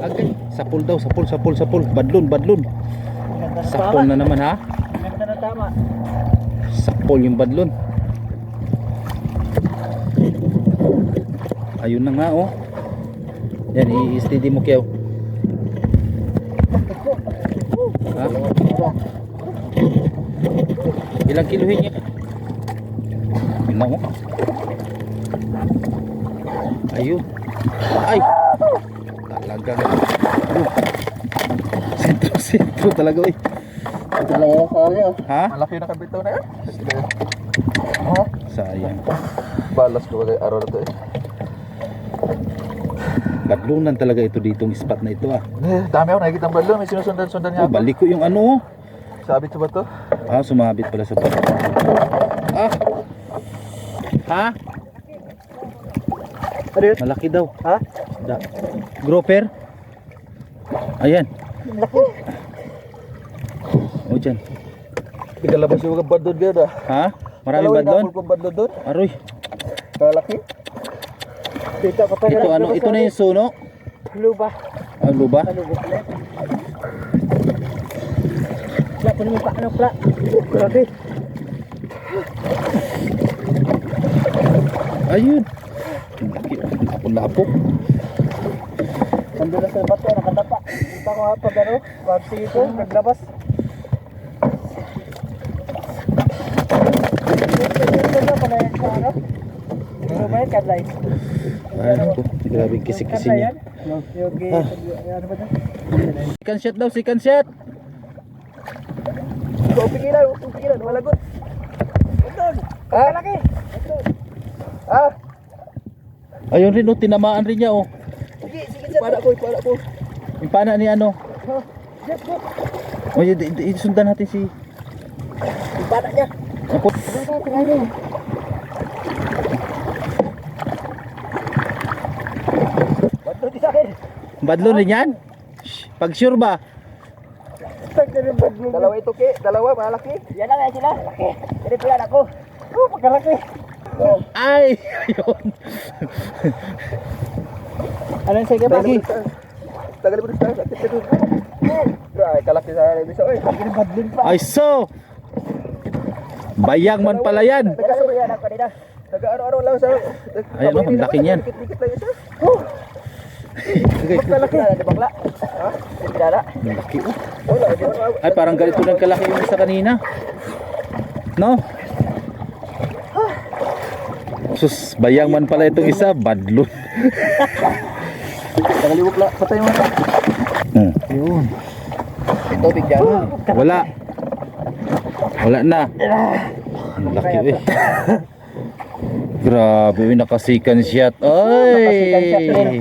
Agay. Sapul daw, sapul, sapul, sapul. Badlon, badlon. Ganda na Sapul tama. na naman ha. Sapul yung badlon. Ayun na nga oh. Yan, i-steady mo kayo. Ha? Ilang kiluhin niya? Yun na oh. Ayun. Ay! Talagang. Ayun. Sentro, sentro talaga eh. Ito lang yung kari ah. Ha? Malaki na kabitaw na yan. Oh, Sayang. balas ko bagay araw na to eh. Badlunan talaga ito ditong spot na ito ah. Eh, dami ako nakikita ang balon. May sinusundan-sundan niya Oh, balik ko yung ano oh. Sabit sa ba to? Ah, sumabit pala sa pag. Ah. Ha? Ano yun? Malaki daw. Ha? Da. Grouper. Ayan. Laki. O dyan. Ikalabas yung mga badlon gada. Ha? Maraming badlon? Kung badlon doon. Aroy. Kalaki. Dito ka pa Ito ano? Ito na yung suno. Luba. Ah, luba? Ba pala? Wala po naman pa ano pala. Grabe. Ayun. Ang Laki. Lapo-lapo. Nandun na sa bato, nakatapa. Kita ko nga pag ano, pag ito, naglabas. Ano? Ano po? Grabe kisi-kisi niya. Ah. ano? Second shot daw, second shot. Ikaw pigilan, pigilan, walagot. Ito, ah, laki. Ito. Ah, Ayun rin oh, tinamaan rin niya oh. sige, sige. Para ko, para ko. Yung pana ni ano. Oh, yes, go. O, y- y- y- sundan natin si... Yung bata niya. Ako. Doon di sa akin? Badlon rin yan? Shh, Pag sure ba? Dalawa ito, Ki. Dalawa, malaki. Yan lang yan sila. Laki. Jadi pilan ako. Oh, pagkalaki. Oh. Ay! Ayun. Ano yung sige, Lagi. Tagal mo ka doon. Ay, kalaki sa akin. Bisa, oy. Badlin pa. Ay so! Bayang man pala yan. Nagkasuyan ako nila. Taga araw-araw lang sa... Ayan, oh, ang laki niyan. Bakla. Ha? Hindi dala. Ang laki oh. Ay parang ganito lang kalaki yung sa kanina. No? Sus, bayang man pala itong isa, badlon. Tagaliwag lang. Patay mo na. Hmm. Yun. Ito, bigyan. Wala. Wala na. Ang laki eh. Grabe, nakasikan shot. Nakasikan shot Ay!